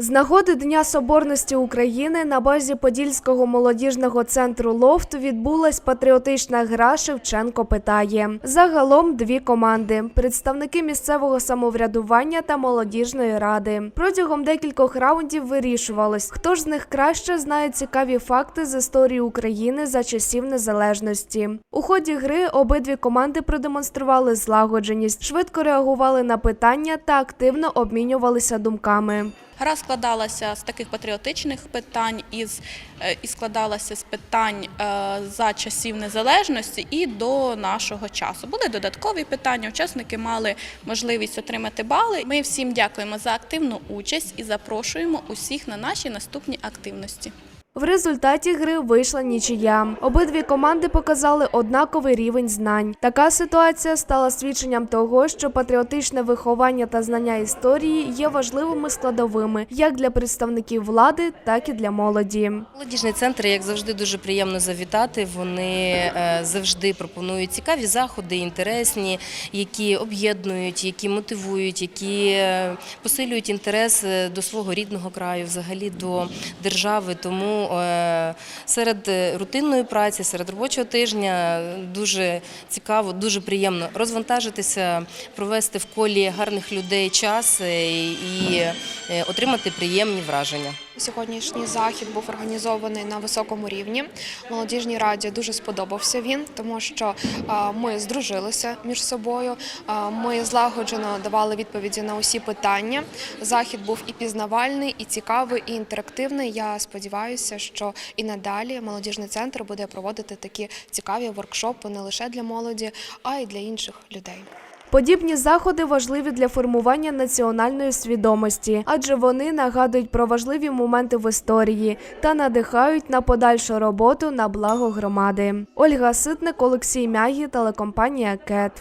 З нагоди Дня Соборності України на базі Подільського молодіжного центру Лофт відбулась патріотична гра Шевченко питає. Загалом дві команди: представники місцевого самоврядування та молодіжної ради. Протягом декількох раундів вирішувалось, хто ж з них краще знає цікаві факти з історії України за часів незалежності. У ході гри обидві команди продемонстрували злагодженість, швидко реагували на питання та активно обмінювалися думками. Гра складалася з таких патріотичних питань, е, і складалася з питань е, за часів незалежності і до нашого часу. Були додаткові питання, учасники мали можливість отримати бали. Ми всім дякуємо за активну участь і запрошуємо усіх на наші наступні активності. В результаті гри вийшла нічия. Обидві команди показали однаковий рівень знань. Така ситуація стала свідченням того, що патріотичне виховання та знання історії є важливими складовими як для представників влади, так і для молоді. Молодіжний центр, як завжди, дуже приємно завітати. Вони е, завжди пропонують цікаві заходи, інтересні, які об'єднують, які мотивують, які е, посилюють інтерес е, до свого рідного краю, взагалі до держави. Тому е, серед е, рутинної праці, серед робочого тижня дуже цікаво, дуже приємно розвантажитися, провести в колі гарних людей час е, і отримати приємні враження. Сьогоднішній захід був організований на високому рівні. Молодіжній раді дуже сподобався він, тому що ми здружилися між собою. Ми злагоджено давали відповіді на усі питання. Захід був і пізнавальний, і цікавий, і інтерактивний. Я сподіваюся, що і надалі молодіжний центр буде проводити такі цікаві воркшопи не лише для молоді, а й для інших людей. Подібні заходи важливі для формування національної свідомості, адже вони нагадують про важливі моменти в історії та надихають на подальшу роботу на благо громади. Ольга Ситник, Олексій Мягі, телекомпанія КЕТ.